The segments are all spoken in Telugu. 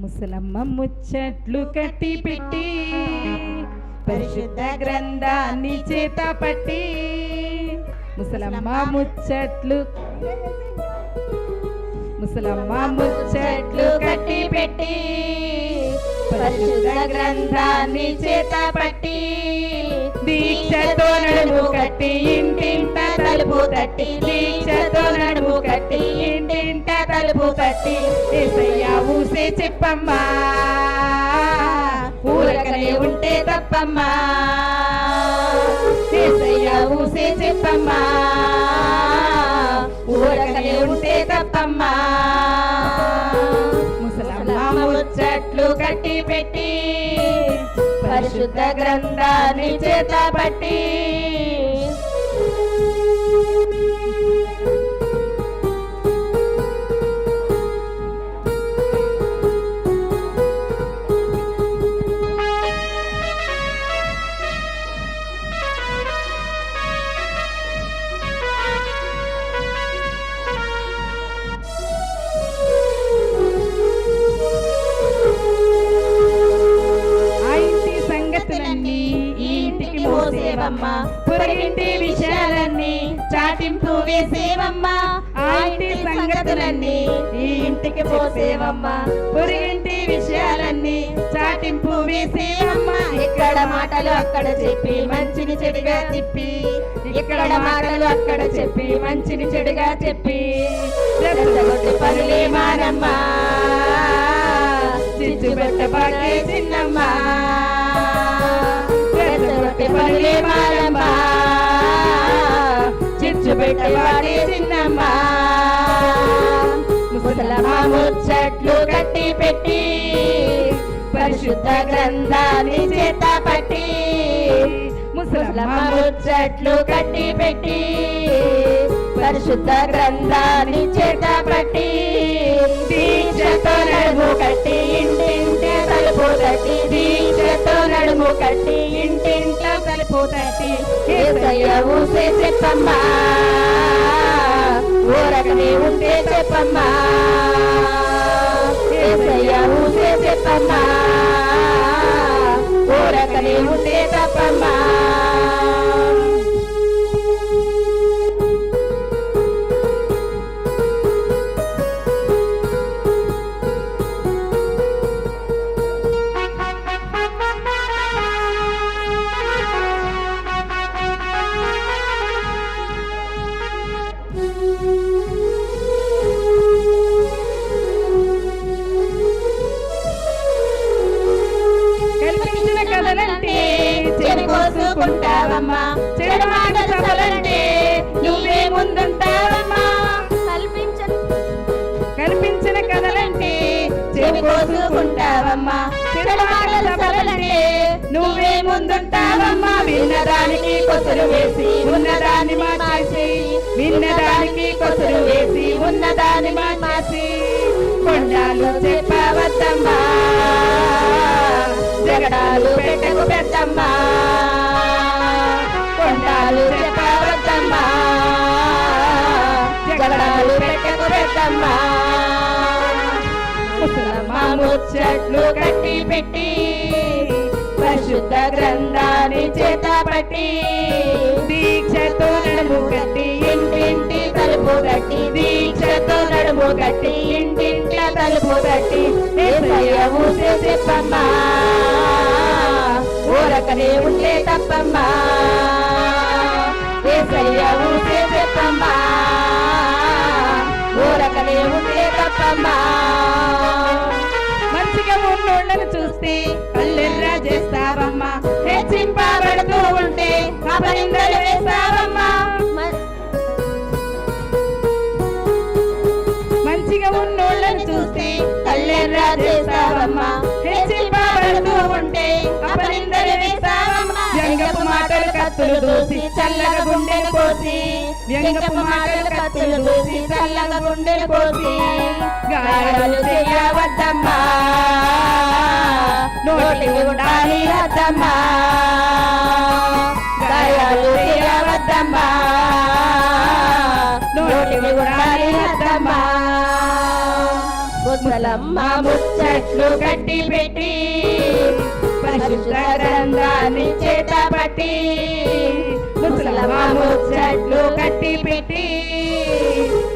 ముసలమ్మ ముచ్చట్లు కట్టి పెట్టి పరిశుద్ధ గ్రంథాన్ని చేత పట్టి ముసలమ్మ ముచ్చట్లు ముసలమ్మ ముచ్చట్లు కట్టి పెట్టి పరిశుద్ధ గ్రంథాన్ని చేత పట్టి దీక్షతో నడుము కట్టి ఇంటింట తలుపు తట్టి దీక్షతో నడుము కట్టి ఇంటింట తలుపు తట్టి ఏసయ్యా చెప్పమ్మా. ఊరకనే ఉంటే తప్పమ్మా. ఏసయ్యా ఊసే చెప్పమ్మా. ఊరకనే ఉంటే తప్పమ్మా. ముసలమ్మ ముచ్చట్లు కట్టి పెట్టి పరిశుద్ధ గ్రంథాన్ని చేత పట్టి మోసేవమ్మా పొరగింటి విషయాలన్నీ చాటింపు వేసేవమ్మా. ఆ ఇంటి సంగతులన్నీ ఈ ఇంటికి పోసేవమ్మా. పొరిగింటి విషయాలన్నీ చాటింపు వేసేవమ్మా. ఇక్కడ మాటలు అక్కడ చెప్పి మంచిని చెడుగా తిప్పి. ఇక్కడ మాటలు అక్కడ చెప్పి మంచిని చెడుగా చెప్పి. పనులే మానమ్మా. చిచ్చు పెట్టబాకే చిన్నమ్మా. చిచ్చు పెట్టబాకే ముసలమ్మ ముచ్చట్లు కట్టి పెట్టి పరిశుద్ధ గ్రంథాన్ని చేత పట్టి ముసలమ్మ ముచ్చట్లు కట్టి పెట్టి పరిశుద్ధ గ్రంథాన్ని చేత పట్టి దీక్షతో నడుము కట్టి ఇంటింటే తలుపు తట్టి దీక్షతో నడుము కట్టి ఇంటింట తలుపు తట్టి ఏసయ్య చెప్పమ్మా. ఊరకనే ఉంటే చెప్పమ్మా. ఏసయ్య ఊసే చెప్పమ్మా. ఊరకనే ఉంటే కోసుకుంటావమ్మా చెడు మాటల సభలంటే నువ్వే ముందుంటావమ్మా. విన్నదానికి కొసరు వేసి ఉన్నదాన్ని మార్చేసి విన్నదానికి కొసరు వేసి ఉన్నదాన్ని మార్చేసి. కొండాలు చెప్పవద్దమ్మా. జగడాలు పెట్టకు పెద్దమ్మా కొండాలు చెప్పవద్దమ్మా. జగడాలు పెట్టకు పెద్దమ్మా చెట్లు కట్టి పెట్టి పరిశుద్ధ గ్రంథాన్ని చేత పట్టి దీక్షతో నడుము కట్టి ఇంటింటి తలుపు కట్టి దీక్షతో నడుము కట్టి ఇంటింటి తలుపు కట్టి ఏసయ్య ఊసే చెప్పమ్మా. ఊరకనే ఉంటే తప్పమ్మా. ఊసే చెప్పమ్మా. ఊరకనే ఉంటే తప్పమ్మా. ఉన్నోళ్ళని చూస్తే కళ్ళెర్రా చేస్తావమ్మా హెచ్చింపబడుతూ ఉంటే అపనిందలు వేస్తావమ్మా మంచిగా ఉన్నోళ్ళని చూస్తే కళ్ళెర్రా చేస్తావమ్మా హెచ్చింపబడుతూ ఉంటే అపనిందలు వేస్తావమ్మా వ్యంగపు మాటలు కత్తులు దూసి చల్లగా గుండెలు పోసి వ్యంగపు మాటలు కత్తులు దూసి చల్లగా గుండెలు పోసి గాయాలు చేయవద్దమ్మా. నోటి ఉండాలి రద్దమ్మా గాయాలు చేయవద్దమ్మా. నోటి ఉండాలి రద్దమ్మా ముసలమ్మ ముచ్చట్లు కట్టి పెట్టి పరిశుద్ధ గ్రంథాన్ని చేత పట్టి కట్టి పెట్టి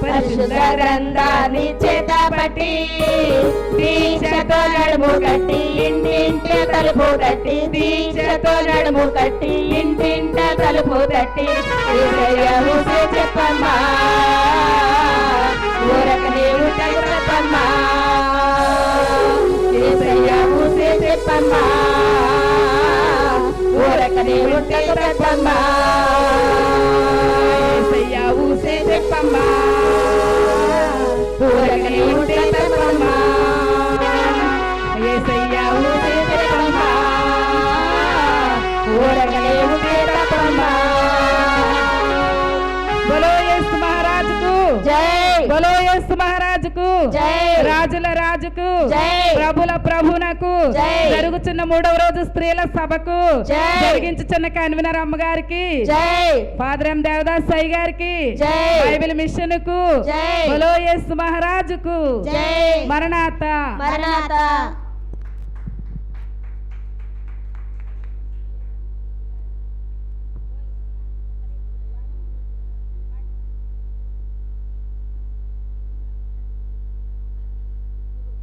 పరిశుద్ధ గ్రంథాన్ని చేత దీక్షతో నడుము కట్టి ఇంటింట తలుపు తట్టి దీక్షతో నడుము కట్టి ఇంటింట తలుపు తట్టి చెప్పమ్మా. ఊరక Gracias. బలో యేసు మహారాజుకు. రాజుల రాజుకు. ప్రభుల ప్రభునకు జై. జరుగుతున్న మూడవ రోజు స్త్రీల సభకు. జరిగించుచున్న కన్వీనర్ అమ్మగారికి జై ఫాదర్ ఎం దేవదాస్ సాయి గారికి. బైబిల్ మిషన్కు. బలో యేసు మహారాజుకు మరణాత మరణాత